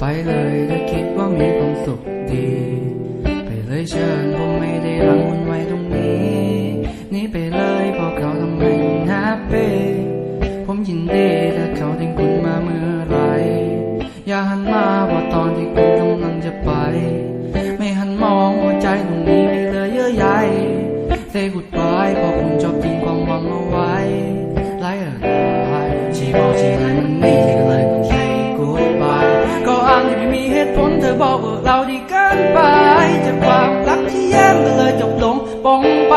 ไปเลยถ้าคิดว่ามีความสุขดี ไปเลยเชิญผมไม่ได้รังวนไว้ตรงนี้ นี่ไปเลยเพราะเขาทำให้คุณแฮปปี้ผมยินดีถ้าเขาทิ้งคุณมาเมื่อไร อย่าหันมาเพราตอนที่คุณกำลังจะไป ไม่หันมองหัวใจตรงนี้ไม่เลยเยอะใหญ่ Say goodbye เพราะคุณชอบ บอกว่าเราดีเกินไปจะความรักที่แย้มก็เลยจบลงปองไป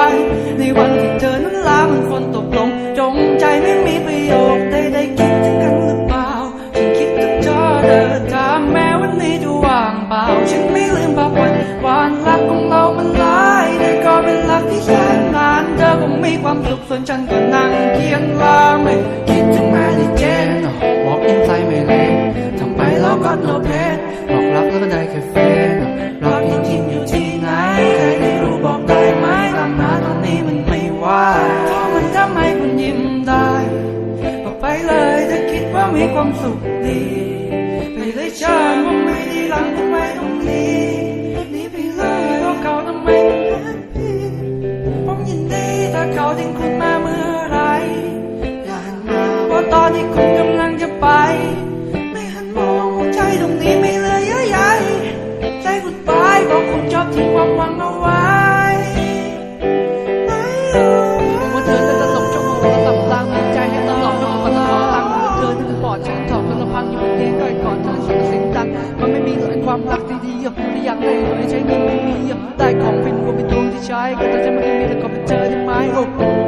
ในวันที่เธอนั้นลาเหมันฝนตกลง จงใจไม่มีประโยคใดๆคิดถึงกันหรือเปล่าฉันคิดถึงเธอเดินทางแม้วันนี้จะว่างเปล่า ฉันไม่ลืมภาพวันวานรักของเรามันหลายแต่ก็เป็นรักที่แสนนานเธอคงมีความสุขส่วนฉันก็ ทำให้คุณยิ้มได้ก็ไปเลยถ้าคิดว่ามีความสุขดี ไปเลยเชิญว่าไม่ดีหลังทำไมตรงนี้นี่ไปเลยเพราเขาทำไมแฮปปี้ผมยินดีถ้าเขาทิ้งคุณมาเมื่อไรอย่าหันมาเพราะตอนนี้คุณ รักที่ดีอะไม่อยากได้เลยใช้เงินไม่มีอะได้ของฟินวัวเป็นดวงที่ใช้ก็จะไม่มีแต่ก็เป็นเจอที่ไหมโอ้